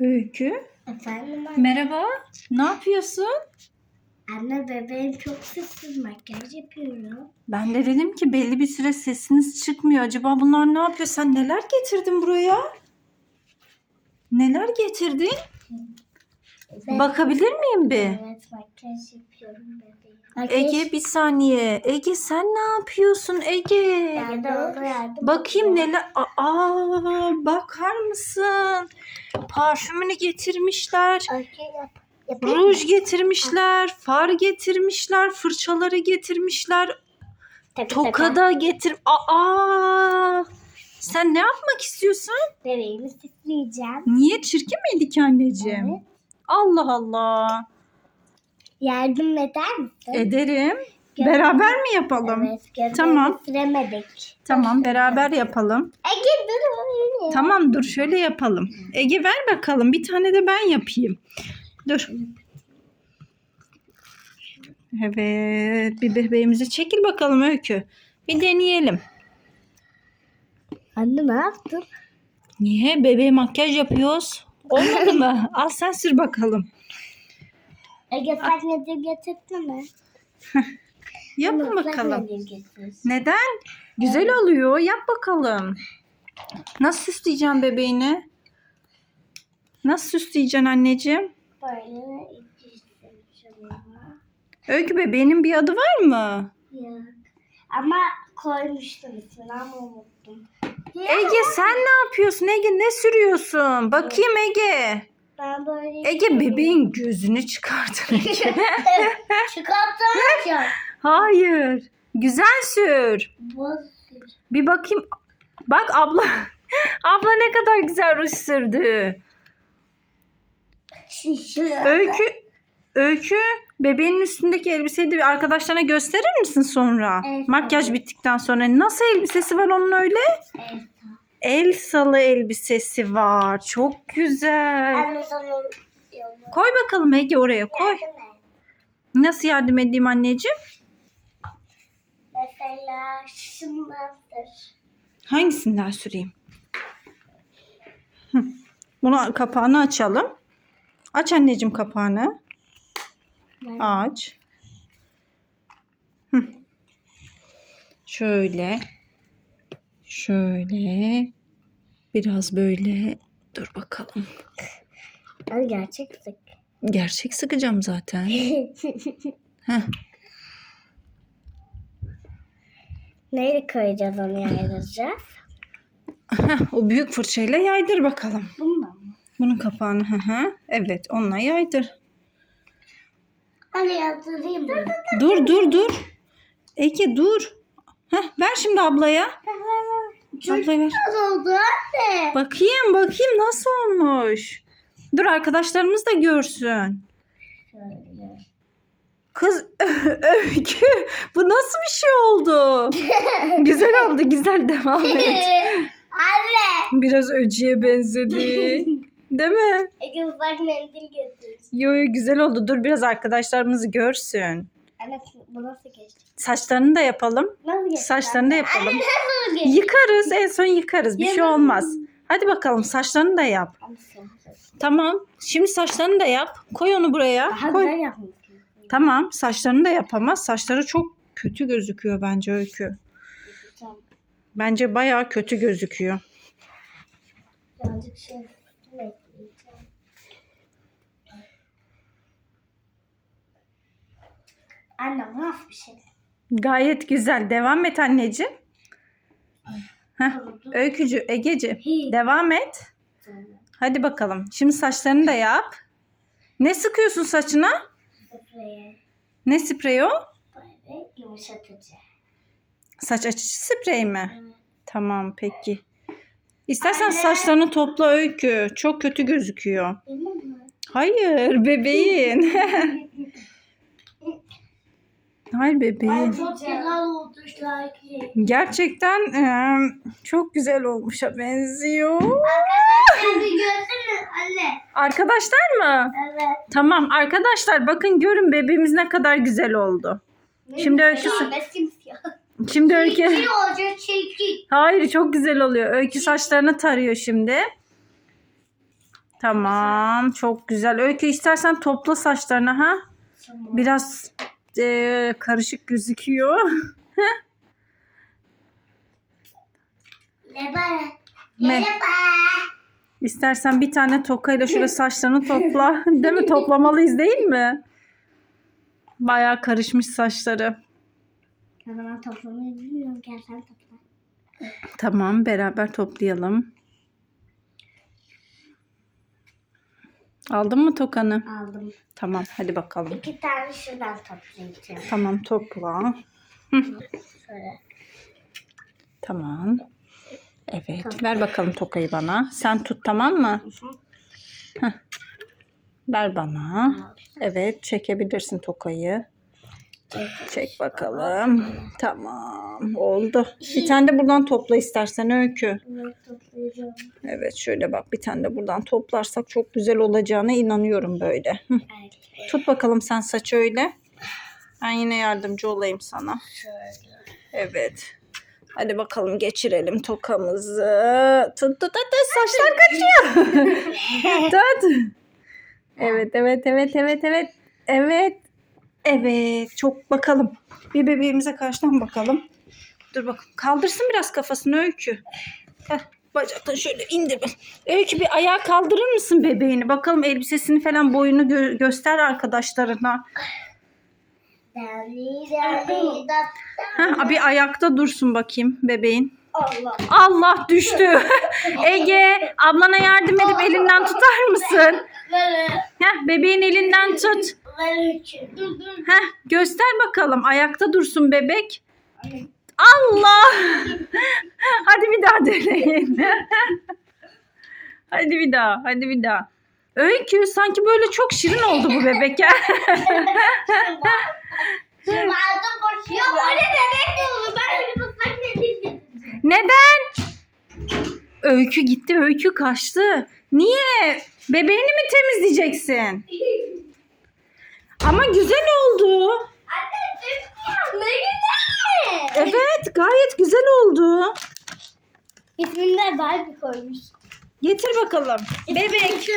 Öykü. Efendim anne. Merhaba. Ne yapıyorsun? Anne bebeğim çok sessiz makyaj yapıyorum. Ben de dedim ki belli bir süre sesiniz çıkmıyor. Acaba bunlar ne yapıyor? Sen neler getirdin buraya? Neler getirdin? Ben- Bakabilir miyim bir? Evet makyaj yapıyorum bebeğim. Makyaj Ege bir saniye. Ege sen ne yapıyorsun Ege? yardım. Bakayım neler. Aa bakar mısın? Parfümünü getirmişler. Ruj getirmişler, far getirmişler, fırçaları getirmişler, Tabii, tokada getir. Aa! Sen ne yapmak istiyorsun? tabii. Bebeğimi süsleyeceğim. Niye çirkin miydi ki anneciğim? Evet. Allah Allah. Yardım eder misin? Ederim. Gel. Beraber mi yapalım? Evet. Tamam. Süremedik. Tamam, beraber yapalım. Ege dur. Tamam dur şöyle yapalım. Ege ver bakalım. Bir tane de ben yapayım. Dur. Evet. Bir bebeğimizi çekil bakalım Öykü. Bir deneyelim. Anne ne yaptın? Niye? Bebeğe makyaj yapıyoruz. Olmadı mı? Al sen sür bakalım. Ege sen nedir getirdin mi? Yapın bakalım. Neden? Güzel oluyor. Yap bakalım. Nasıl süsleyeceğim bebeğini? Nasıl süsleyeceksin anneciğim? Böyle. Öykü bebeğinin bir adı var mı? Yok. Ama koymuştum ismini ama unuttum. Ege sen ne yapıyorsun? Ege ne sürüyorsun? Bakayım Ege. Ben böyle Ege bebeğin gözünü çıkardın Ege. Çıkartamayacağım. Hayır. Güzel sür. Bir bakayım. Bak abla. abla ne kadar güzel ruj sürdü. Öykü. Öykü. Bebeğin üstündeki elbiseyi de arkadaşlarına gösterir misin sonra? Evet. Makyaj bittikten sonra. Nasıl elbisesi var onun öyle? Evet. Elsa'lı elbisesi var. Çok güzel. Anne sana yolu. Koy bakalım Ege oraya koy. Yardım et. Nasıl yardım edeyim anneciğim? Mesela şundandır. Hangisinden süreyim? Hı. Bunu kapağını açalım. Aç anneciğim kapağını. Aç. Hı. Şöyle. Şöyle. Biraz böyle. Dur bakalım. Ben gerçek sık. Gerçek sıkacağım zaten. Heh. Neyle koyacağız onu yaydıracağız? Heh, o büyük fırçayla yaydır bakalım. Bununla mı? Bunun kapağını. Hı hı. Evet onunla yaydır. Hadi yazdırayım mı? Dur dur dur. Ege dur. Heh, ver şimdi ablaya. Ablaya ver. Oldu anne? Bakayım bakayım nasıl olmuş. Dur arkadaşlarımız da görsün. Şöyle. Kız öykü bu nasıl bir şey oldu? güzel oldu güzel devam et. anne. Biraz öcüye benzedi. Değil mi? Ege ufak mendil getir. Yo yo güzel oldu. Dur biraz arkadaşlarımız görsün. Anne bu nasıl geçti? Saçlarını da yapalım. Nasıl geçti? Saçlarını da yapalım. Anne nasıl geçti? Yıkarız en son yıkarız. Bir şey Yemem. olmaz. Hadi bakalım saçlarını da yap. Tamam. Şimdi saçlarını da yap. Koy onu buraya. Daha Koy. güzel. Tamam. Saçlarını da yapamaz. Saçları çok kötü gözüküyor bence Öykü. Bence bayağı kötü gözüküyor. Birazcık şey bekleyeceğim. Anne nasıl bir şey? Gayet güzel. Devam et anneciğim. Heh. Öykücü, Egeci. Devam et. Hadi bakalım. Şimdi saçlarını da yap. Ne sıkıyorsun saçına? Spreye Ne spreyi o? böyle yumuşatıcı. Saç açıcı sprey mi? Evet. Tamam peki. İstersen saçlarını topla Öykü. Çok kötü gözüküyor. Benim mi? Hayır bebeğin. Çok güzel oldu şarkı. Gerçekten eee, çok güzel olmuşa benziyor. Arkadaşlar bir görsene anne. Arkadaşlar mı? Evet. Tamam arkadaşlar bakın görün bebeğimiz ne kadar güzel oldu. Şimdi. Ne. Şimdi Öykü. Çirkin olacak çirkin. Hayır çok güzel oluyor. Öykü saçlarını tarıyor şimdi. Tamam. Çok güzel. Öykü istersen topla saçlarını ha. Tamam. Biraz eee, karışık gözüküyor. Me-. İstersen bir tane tokayla şöyle saçlarını topla. Değil mi? Toplamalıyız değil mi? Bayağı karışmış saçları. O zaman toplamayı bilmiyorum. Gel sen topla. Tamam beraber toplayalım. Aldın mı tokanı? Aldım. Tamam hadi bakalım. İki tane şuradan toplayacağım. Tamam topla. Şöyle. Tamam. Evet ver bakalım tokayı bana. Sen tut tamam mı? Ver bana. Evet çekebilirsin tokayı. Çek bakalım. Tamam oldu. Bir tane de buradan topla istersen Öykü. Evet toplayacağım. Evet şöyle bak bir tane de buradan toplarsak çok güzel olacağına inanıyorum böyle. Hı. Evet. Tut bakalım sen saçı öyle. Ben yine yardımcı olayım sana. Şöyle. Evet. Hadi bakalım geçirelim tokamızı. Tut tut tut tut, saçlar kaçıyor. tut. Evet evet evet evet evet. Evet. Evet. Çok bakalım. Bir bebeğimize karşıdan bakalım. Dur bak. Kaldırsın biraz kafasını Öykü. Heh, bacaktan şöyle indir. Öykü bir ayağa kaldırır mısın bebeğini? Bakalım elbisesini falan boyunu gö- göster arkadaşlarına. Heh, bir ayakta dursun bakayım bebeğin. Allah. Allah düştü. Ege ablana yardım edip elinden tutar mısın? Heh, bebeğin elinden tut. Heh, göster bakalım ayakta dursun bebek. Allah. hadi bir daha deneyin. hadi bir daha hadi bir daha. Öykü sanki böyle çok şirin oldu bu bebek ya. Şimdi aldım koşuyor. Ya böyle bebek de olur. Ben bir tutmak dedim. Neden? Öykü gitti öykü kaçtı. Niye? Bebeğini mi temizleyeceksin? Ama güzel oldu. Anne ne güzel. Evet gayet güzel oldu. İsmini de Barbie koymuş. Getir bakalım. Bebek.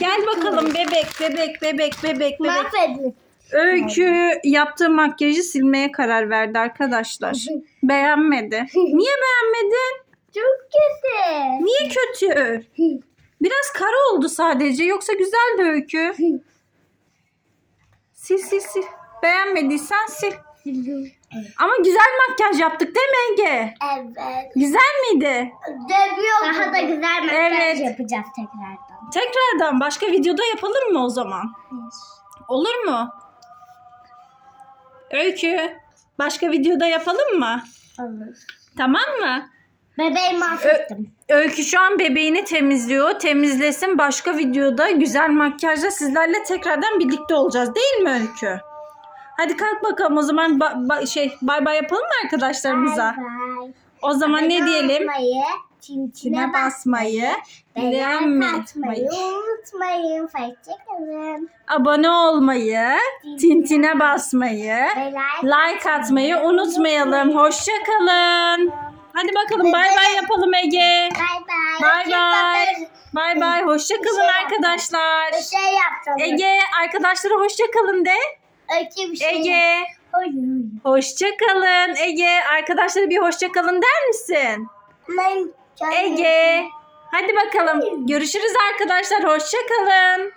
Gel bakalım bebek bebek bebek bebek bebek. Mahvedin. Öykü yaptığı makyajı silmeye karar verdi arkadaşlar. Beğenmedi. Niye beğenmedin? Çok kötü. Niye kötü? Biraz kara oldu sadece. Yoksa güzeldi öykü. Sil sil sil. Beğenmediysen sil. Ama güzel makyaj yaptık değil mi Ege? Evet. Güzel miydi? Dövüyor. Daha da güzel makyaj Evet. yapacağız tekrardan. Tekrardan başka videoda yapalım mı o zaman? Olur mu? Öykü. Başka videoda yapalım mı? Olur. Tamam mı? Bebeği mahvettim. Öykü şu an bebeğini temizliyor. Temizlesin. Başka videoda güzel makyajla sizlerle tekrardan birlikte olacağız. Değil mi Öykü? Hadi kalk bakalım o zaman ba- ba- şey bay bay yapalım mı arkadaşlarımıza? Bye bye. O zaman ne diyelim? Basmayı, çintine Çine basmayı, beğenmeyi beğenmeyi, unutmayın. Hoşçakalın. abone olmayı, tintine basmayı, Ve like atmayı unutmayalım. Hoşça kalın. Hadi bakalım bay bay yapalım Ege. Bye bye. Bay bay. Bay bay. Hoşça kalın arkadaşlar. Bir şey yapacağım. Ege arkadaşlara hoşça kalın de. Bir şey. Ege hoşça kalın. Ege arkadaşlara bir hoşça kalın der misin? Ben Ege hadi bakalım. Görüşürüz arkadaşlar. Hoşça kalın.